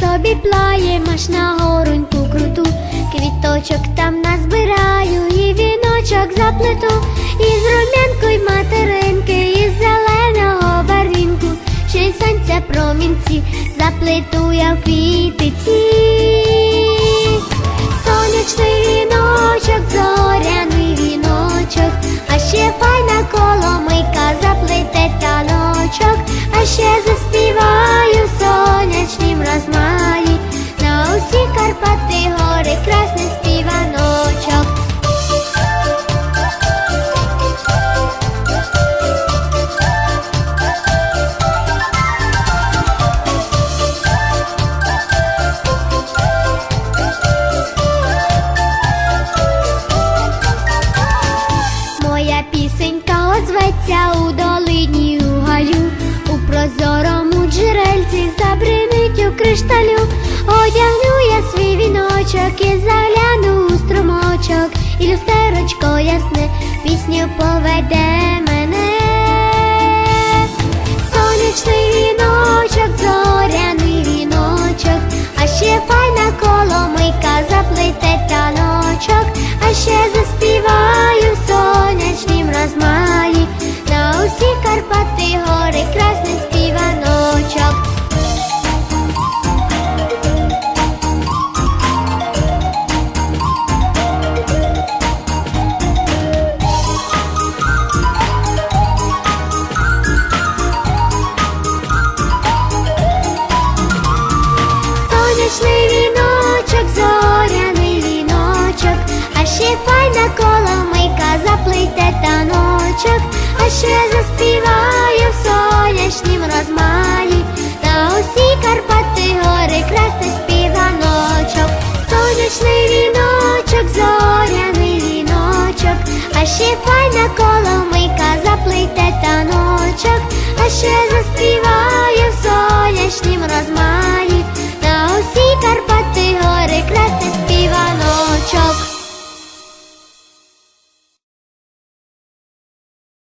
собі плаємаш на горуньку круту, квіточок там назбираю, і віночок заплету, і з румянку й материнки, і з зеленого барвінку, ще й сонця промінці заплету я в пісенька у долині у гаю, у прозорому джерельці забримить у кришталю, одягну я свій віночок і загляну у струмочок, і люстерочко ясне пісню поведе мене. Сонячний Сонячний віночок, зоряний віночок, а ще файна коломийка заплете таночок, а ще заспіваю в сонячнім розмаї на усі Карпати гори красний співаночок, сонячний віночок, зоряний віночок, а ще файна коломийка